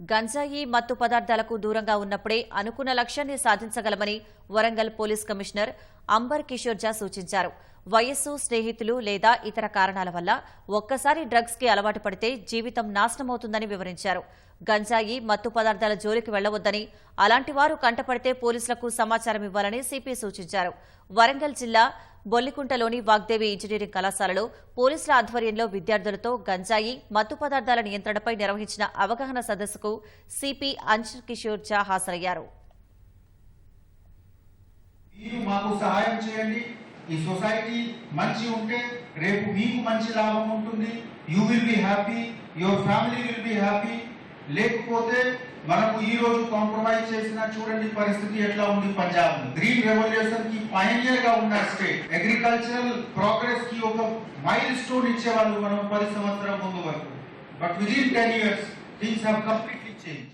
గంజాయి మత్తు పదార్థాలకు దూరంగా ఉన్నప్పుడే అనుకున్న లక్ష్యాన్ని సాధించగలమని వరంగల్ పోలీస్ కమిషనర్ అంబర్ కిషోర్ జా సూచించారు. వయస్సు స్నేహితులు లేదా ఇతర కారణాల వల్ల ఒక్కసారి డ్రగ్స్కి అలవాటు పడితే జీవితం నాశనమవుతుందని వివరించారు. గంజాయి మత్తు పదార్థాల జోలికి వెళ్ళవద్దని అలాంటి వారు కంటపడితే పోలీసులకు సమాచారం ఇవ్వాలని సిపి సూచించారు. వరంగల్ జిల్లా బొల్లికుంటలోని వాగ్దేవి ఇంజనీరింగ్ కళాశాలలో పోలీసుల ఆధ్వర్యంలో విద్యార్థులతో గంజాయి మత్తు పదార్థాల నియంత్రణపై నిర్వహించిన అవగాహన సదస్సుకు సిపి అంజన్ కిషోర్ జా హాజరయ్యారు. మాకు సహాయం చేయండి. ఈ సొసైటీ మంచి ఉంటే రేపు మీకు మంచి లాభం ఉంటుంది. You will be happy your family will be happy లేకపోతే మనకు ఈ రోజు కాంప్రమైజ్ చేసిన చూడండి పరిస్థితి ఎట్లా ఉంది పంజాబ్ గ్రీన్ రెవల్యూషన్కి పైనియర్గా ఉన్న స్టేట్ అగ్రికల్చరల్ ప్రోగ్రెస్కి ఒక మైల్ స్టోన్ ఇచ్చేవాళ్ళు మనం పది సంవత్సరం ముందు వరకు. But within ten years things have completely change